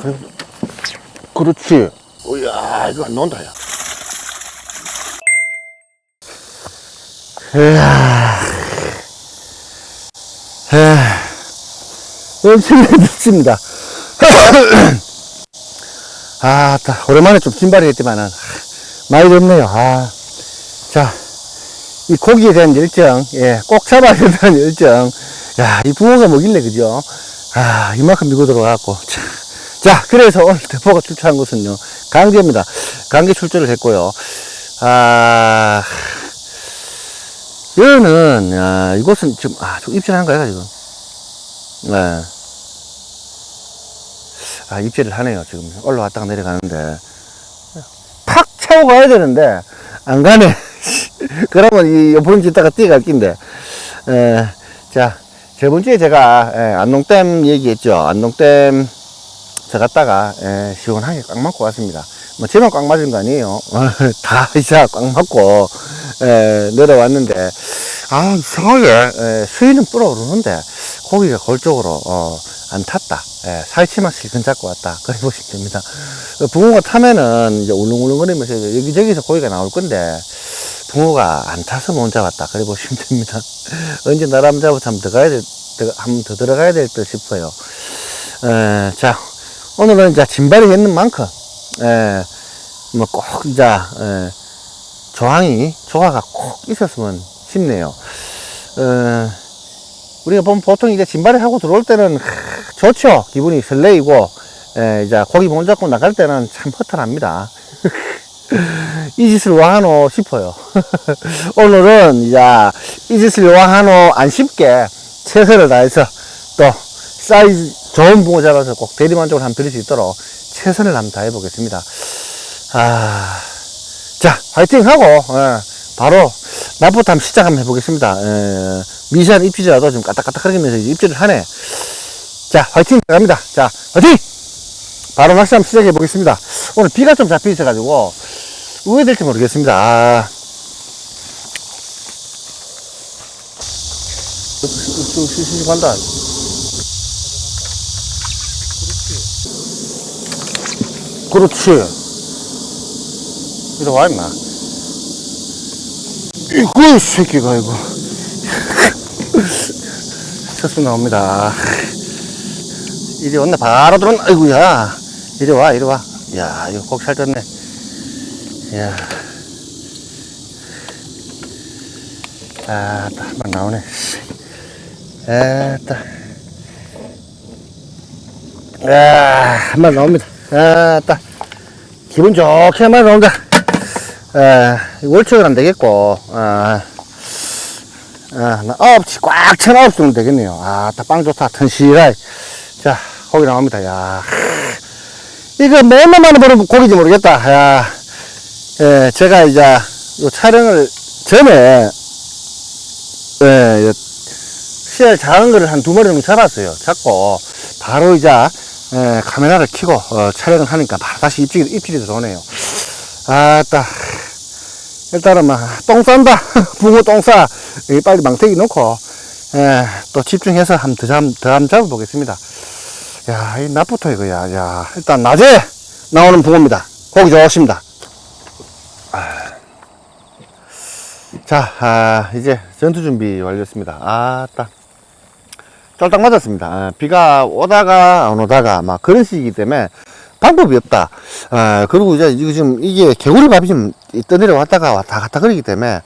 그래. 그렇지. 오야, 이거 안 나온다, 야. 이야. 에휴. 열심히 듣습니다. 아, 따, 오랜만에 좀 진발이 했지만은, 많이 덥네요. 아. 자, 이 고기에 대한 열정, 예, 꼭 잡아야 된다는 열정. 야, 이 붕어가 뭐길래, 그죠? 아, 이만큼 밀고 들어가갖고. 자, 자, 그래서 오늘 대포가 출처한 곳은요, 강계입니다. 강계 출조를 했고요. 아, 여는, 아, 이곳은 지금, 아, 좀 입질한가요, 지금? 네. 아, 입질을 하네요, 지금. 올라왔다가 내려가는데. 팍 차고 가야 되는데, 안 가네. 그러면 이 옆으로 짓다가 뛰어갈 낀데. 에, 자, 저번 주에 제가 에, 안동댐 얘기했죠. 안동댐 저 갔다가 에, 시원하게 꽉 맞고 왔습니다. 뭐 저만 꽉 맞은 거 아니에요. 다 이제 꽉 맞고 에, 내려왔는데 아 이상하게 에, 수위는 불어오르는데 고기가 골쪽으로 어, 안 탔다. 에, 살치만 실컷 잡고 왔다. 그래 보시면 됩니다. 어, 붕어가 타면은 이제 울렁울렁거리면서 여기저기서 고기가 나올 건데 붕어가 안 타서 못 잡았다. 그래 보시면 됩니다. 언제 나람 잡아서 한번 더 가야 될, 더- 한번 더 들어가야 될 듯 싶어요. 에, 자, 오늘은 이제 진발이 있는 만큼, 에, 뭐꼭 이제, 에, 조항이, 조화가 꼭 있었으면 싶네요. 어, 우리가 보면 보통 이제 진발이 하고 들어올 때는 하, 좋죠. 기분이 설레이고, 에, 이제 고기 못 잡고 나갈 때는 참 허탈합니다. 이 짓을 와 하노 싶어요. 오늘은 이제 이 짓을 와 하노 안 쉽게 최선을 다해서 또 사이즈 좋은 붕어 잡아서 꼭 대리만족을 한번 드릴 수 있도록 최선을 한번 다해 보겠습니다. 아, 자, 화이팅 하고, 예, 바로 한번 시작 한번 해보겠습니다. 예, 미세한 입질이라도 좀 까딱까딱거리면서 입질을 하네. 자, 화이팅 갑니다. 자, 화이팅! 바로 낚시 한번 시작해 보겠습니다. 오늘 비가 좀 잡혀 있어가지고, 우회 될지 모르겠습니다. 아. 씩씩 간다. 그렇지. 이리 와, 임마. 이거, 이 새끼가, 이거. 첫수 나옵니다. 이리 왔네. 바로 들어온다. 아이고야. 이리 와, 이리 와. 야, 이거 곡 살쪘네. 야. 아, 딱, 한번 나오네. 에따. 야, 한번 나옵니다. 아, 딱. 기분 좋게 한번 나온다. 에, 월척은 안 되겠고, 아, 아, 나 아홉, 치꽉찬 아홉 수면 되겠네요. 아, 딱빵 좋다. 튼실하게. 자, 고기 나옵니다. 야. 이거 맨날만 보는 고기인지 모르겠다. 야. 예, 제가 이제 요 촬영을 전에, 예, 요 씨알 작은 거를 한 두 마리 정도 잡았어요. 잡고, 바로 이제, 예, 카메라를 켜고, 어, 촬영을 하니까 바로 다시 입질이, 입질이 들어오네요. 아따. 일단은 막, 똥 싼다. 붕어 똥 싸. 여기 빨리 망태기 놓고, 예, 또 집중해서 한더 잡, 더 한번 잡아보겠습니다. 야, 이 낮부터 이거야. 야, 일단 낮에 나오는 붕어입니다. 고기 좋습니다. 자, 아, 이제 전투 준비 완료했습니다. 아, 딱. 쫄딱 맞았습니다. 아, 비가 오다가 안 오다가 막 그런 시기이기 때문에 방법이 없다. 아, 그리고 이제 지금 이게 개구리 밥이 좀 떠내려 왔다가 왔다 갔다 그러기 때문에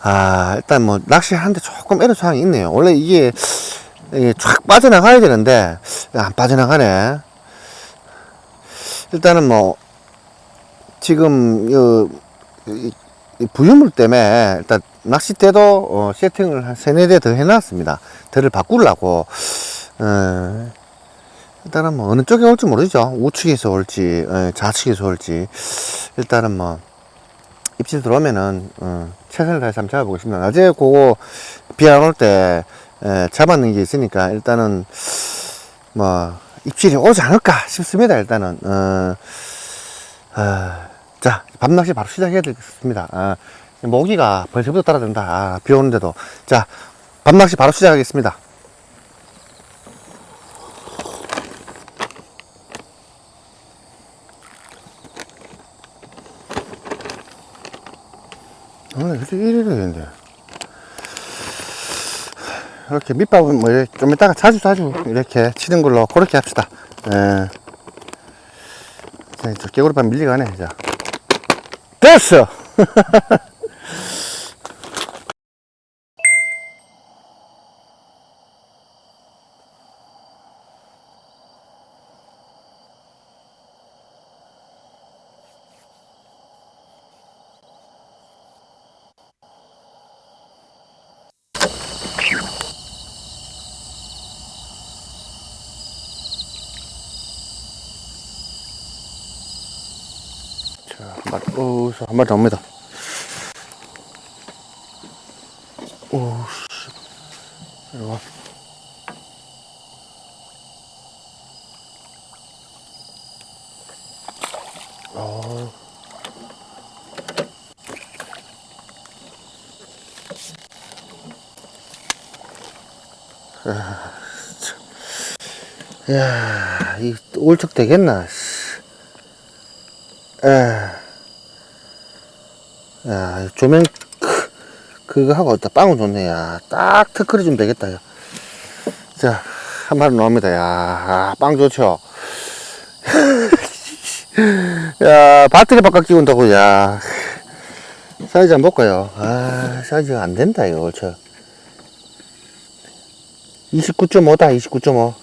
아, 일단 뭐 낚시하는데 조금 애로사항이 있네요. 원래 이게 이게 쫙 빠져나가야 되는데 안 빠져나가네. 일단은 뭐 지금 요 이- 이 부유물 때문에 일단 낚싯대도 어, 세팅을 한 세네 대 더 해놨습니다. 대를 바꾸려고. 어, 일단은 뭐 어느 쪽에 올지 모르죠. 우측에서 올지 어, 좌측에서 올지 일단은 뭐 입질 들어오면은 어, 최선을 다해서 한번 잡아보겠습니다. 낮에 그거 비 안 올때 잡았는 게 있으니까 일단은 뭐 입질이 오지 않을까 싶습니다. 일단은 어, 아, 자, 밤낚시 바로 시작해야 되겠습니다. 아, 모기가 벌써부터 따라든다. 아, 비 오는데도. 자, 밤낚시 바로 시작하겠습니다. 원래 이렇게 이래야 되는데. 이렇게 밑밥은 뭐, 좀 이따가 자주 자주 이렇게 치는 걸로 그렇게 합시다. 예. 저 개구리밥 밀리가네, 자. 됐어! 자, 한 마리, 오, 한 마리 나옵니다. 오, 씨. 이리 와. 어. 아, 참. 야, 이 올척 되겠나? 씨. 에. 야, 조명, 크, 그거 하고 있다. 빵은 좋네, 야. 딱 특허리 좀 되겠다, 야. 자, 한 마리 나옵니다, 야. 아, 빵 좋죠? 야, 배터리 바깥 끼운다고, 야. 사이즈 한번 볼까요? 아, 사이즈가 안 된다, 이거, 그렇죠? 29.5다, 29.5.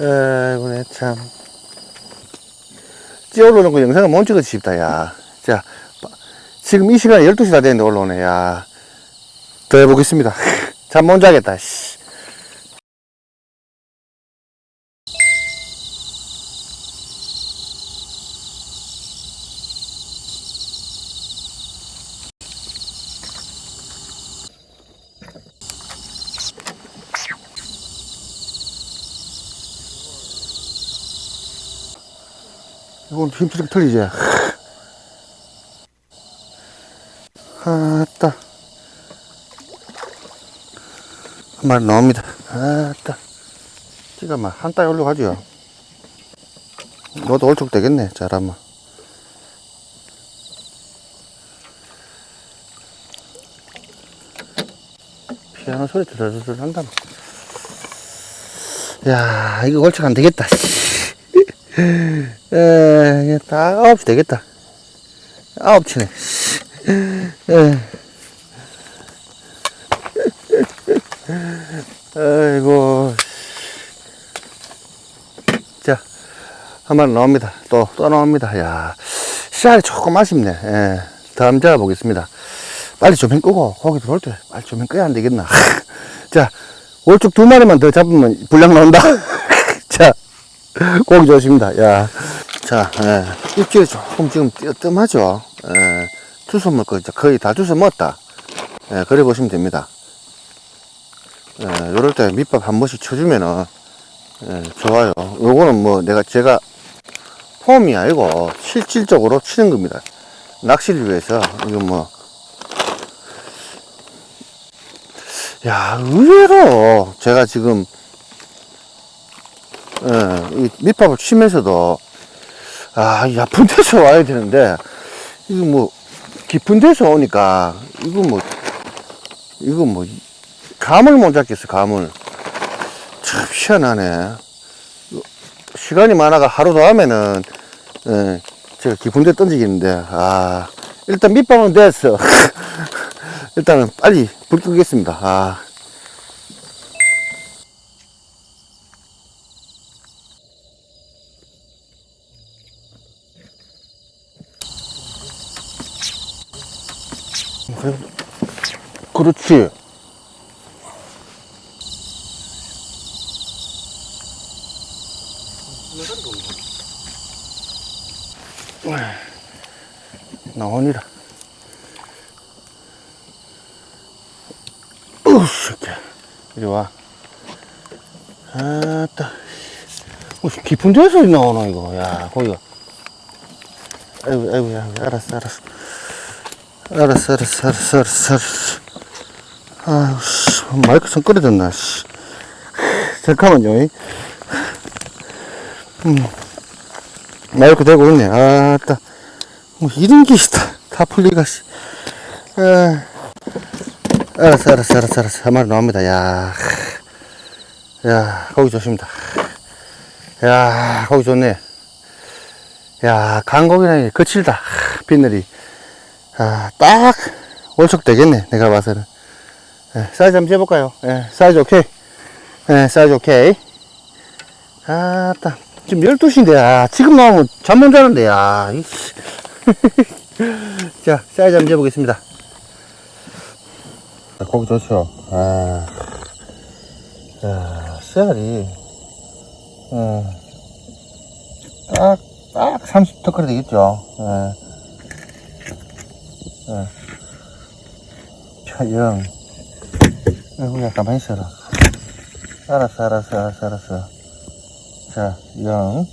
아이고, 내 참. 찌어오르는 거 영상을 못 찍어 싶다, 야. 자, 바- 지금 이 시간에 12시 다 됐는데 올라오네, 야. 더 해보겠습니다. 잠 못 자겠다, 씨. 이건 힘쓰게 틀리지? 아따. 한 마리 나옵니다. 아따. 지금 한 따위 올라가죠. 너도 얼룩 되겠네, 잘하면. 피아노 소리 드르르르 한다. 야, 이거 얼룩 안 되겠다. 씨. 에, 딱 아홉 시 되겠다. 아홉 시네. 에. 아이고. 자, 한 마리 나옵니다. 또, 또 나옵니다. 야, 씨알이 조금 아쉽네. 예, 다음 잡아 보겠습니다. 빨리 조명 끄고, 고기 들어올 때 빨리 조명 끄야 안 되겠나. 자, 월축 두 마리만 더 잡으면 분량 나온다. 자, 고기 좋습니다. 야, 자, 예, 입질이 조금 지금 뜨끔하죠. 예, 주워 먹고 이제 거의 다 주워 먹었다. 예, 그래 보시면 됩니다. 예, 요럴 때 밑밥 한 번씩 쳐주면은, 예, 좋아요. 요거는 뭐 내가 제가 폼이 아니고 실질적으로 치는 겁니다. 낚시를 위해서, 이거 뭐. 야, 의외로 제가 지금 예, 이 밑밥을 치면서도, 아, 이 아픈 데서 와야 되는데, 이거 뭐, 깊은 데서 오니까, 이거 뭐, 이거 뭐, 감을 못 잡겠어, 감을. 참 희한하네. 시간이 많아가 하루도 하면은, 예, 제가 깊은 데 던지겠는데, 아, 일단 밑밥은 됐어. 일단은 빨리 불 끄겠습니다. 아. 그렇지. 나오니라. 으쌰, 이리 와. 아따. 뭐 깊은 데서 나오나, 이거. 야, 거기가. 아이고, 아이고, 야, 알았어, 알았어. 알았어, 알았어, 알았어, 알았어, 알았어. 아유, 씨, 마이크 선 끓여졌나, 씨. 잠깐만요, 이. 음. 마이크 대고 있네, 아 따. 뭐, 이런 게 있다. 다 풀리가, 씨. 어, 알았어, 알았어, 알았어, 알았어. 한 마리 나옵니다. 야, 야, 거기 좋습니다. 야, 거기 좋네. 야, 강고기는 거칠다. 비늘이. 아, 딱, 월척 되겠네. 내가 봐서는. 예, 사이즈 한번 재볼까요? 예, 사이즈 오케이. 예, 사이즈 오케이. 아, 딱. 지금 12시인데, 아, 지금 나오면 잠 못 자는데, 야. 이씨. 자, 사이즈 한번 재보겠습니다. 아, 고기 좋죠. 아, 야, 씨알이, 어, 딱, 딱 30 터크리 되겠죠. 예. 예. 자, 영. 아이고, 야, 가만히 있어라. 알았어, 알았어, 알았어, 알았어. 자, 영.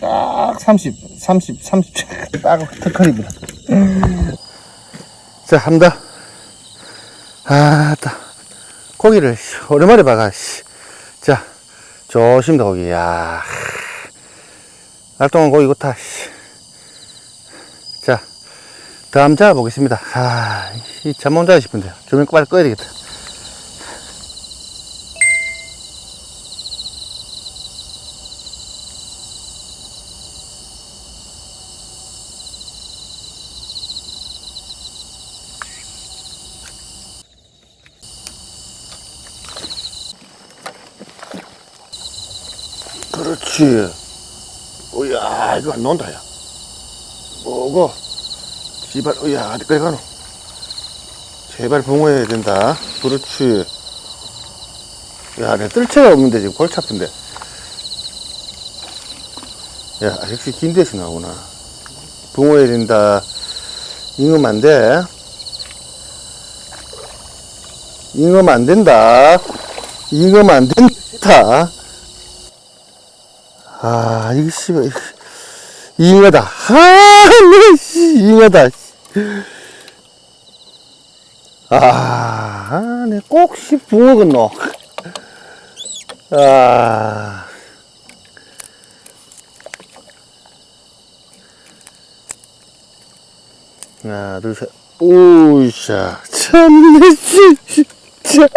딱 30, 30, 30, 딱 터크리입니다. 자, 합니다. 아, 따. 고기를, 씨, 오랜만에 씨. 자, 조심다, 고기. 야 날 동안 고기 좋다, 씨. 자, 다음 잡아 보겠습니다. 아, 이 잠못 자고 싶은데. 조명 빨리 꺼야 되겠다. 그렇지. 오야, 이거 안 논다, 야. 뭐고? 제발, 오야, 어디까지 가노? 제발 붕어해야 된다. 그렇지. 야, 내 뜰채가 없는데, 지금 골치 아픈데. 야, 역시 긴 데서 나오구나. 붕어해야 된다. 잉으면 안 돼. 잉으면 안 된다. 잉으면 안 된다. 아, 이거 씨발 잉어다. 아, 네, 씨, 잉어다. 아, 내꼭씨 붕어겠노. 아. 하나, 둘, 셋. 오우샤. 참내 씨, 진짜.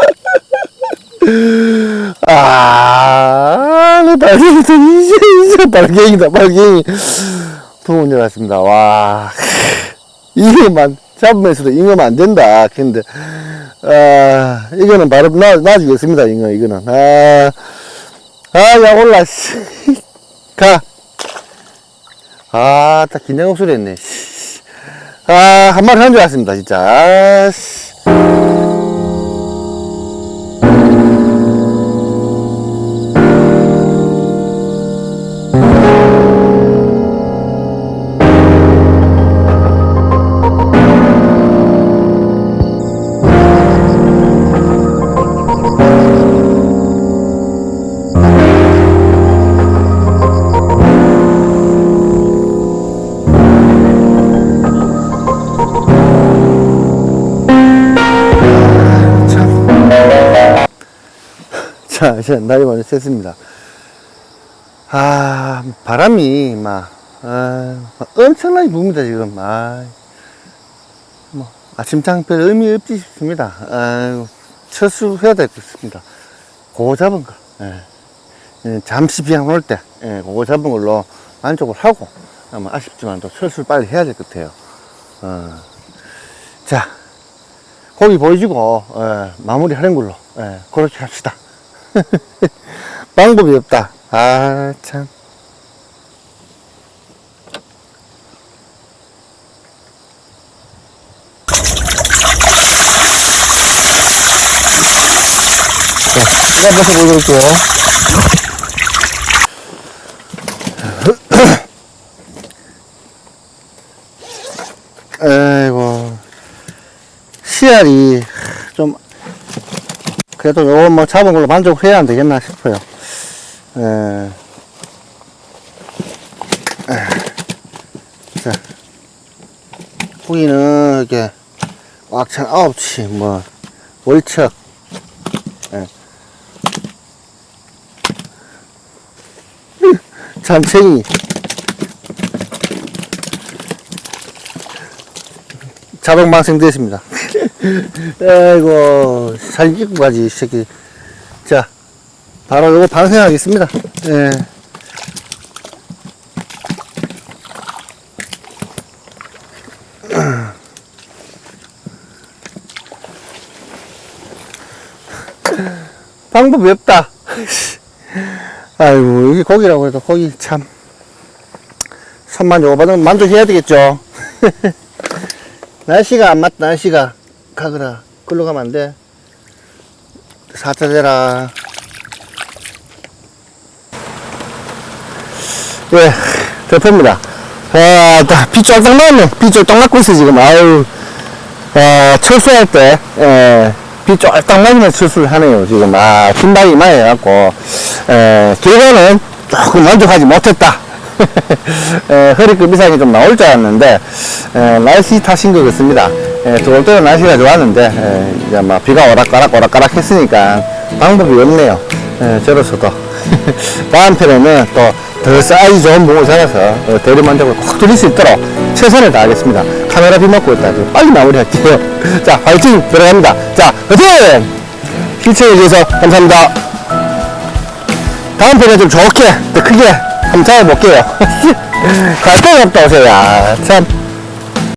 아, 내 발갱이다. 이제, 이제 발갱이다, 발갱이. 부모님 왔습니다. 와. 이거만 잡으면서도 잉어면 안 된다. 근데, 아, 이거는 바로 놔, 놔주겠습니다. 잉어, 이거는. 아, 아, 야, 올라, 씨. 가. 아, 딱 긴장. 씨. 아, 한 마리 한 줄 알았습니다, 진짜. 아, 씨. 자, 이제 날이 많이 샜습니다. 아, 바람이 막, 아, 막 엄청나게 붑니다, 지금. 아, 뭐, 아침장 별 의미 없지 싶습니다. 아유, 철수해야 될 것 같습니다. 그거 잡은 거. 예. 예, 잠시 비양 올 때, 예, 그거 잡은 걸로 만족을 하고, 아마 아쉽지만 또 철수를 빨리 해야 될 것 같아요. 어. 자, 고기 보여주고, 예, 마무리 하는 걸로, 예, 그렇게 합시다. 방법이 없다. 아, 참. 다시 보여드릴게요. 아이고. 씨알이 좀 그래도 요거 뭐 잡은 걸로 만족해야 안 되겠나 싶어요. 에. 에. 자, 후기는 이렇게 꽉찬 아홉치, 뭐, 월척, 예. 잔챙이, 자동 방생됐습니다. 아이고, 사진 찍고 가지, 이 새끼. 자, 바로 요거 방생하겠습니다. 예. 방법이 없다. 아이고, 여기 고기라고 해도 고기 참. 손만 요거보다 만족해야 되겠죠. 날씨가 안 맞다, 날씨가. 가거라. 글로 가면 안 돼. 사자 대라. 예, 대표입니다. 아, 비 쫄딱 나왔네. 비 쫄딱 맞고 있어, 지금. 아유. 아, 철수할 때, 예, 비 쫄딱 맞으면 철수를 하네요, 지금. 아, 흰발이 많이 해갖고, 에, 결과는 조금 만족하지 못했다. 에, 허리끝 이상이 좀 나올 줄 알았는데, 에, 날씨 탓인 것 같습니다. 에, 들어올 때는 날씨가 좋았는데, 에, 이제 막 비가 오락가락 오락가락 했으니까 방법이 없네요. 에, 저로서도. 다음 편에는 또 더 사이즈 좋은 봉을 잡아서 어, 대리 만족을 꼭 드릴 수 있도록 최선을 다하겠습니다. 카메라 비 맞고 있다. 빨리 마무리할게요. 자, 화이팅 들어갑니다. 자, 화이팅! 시청해주셔서 감사합니다. 다음 편에 좀 좋게, 더 크게 한번 잡아볼게요. 갈 데가 없다, 오세요. 야, 참.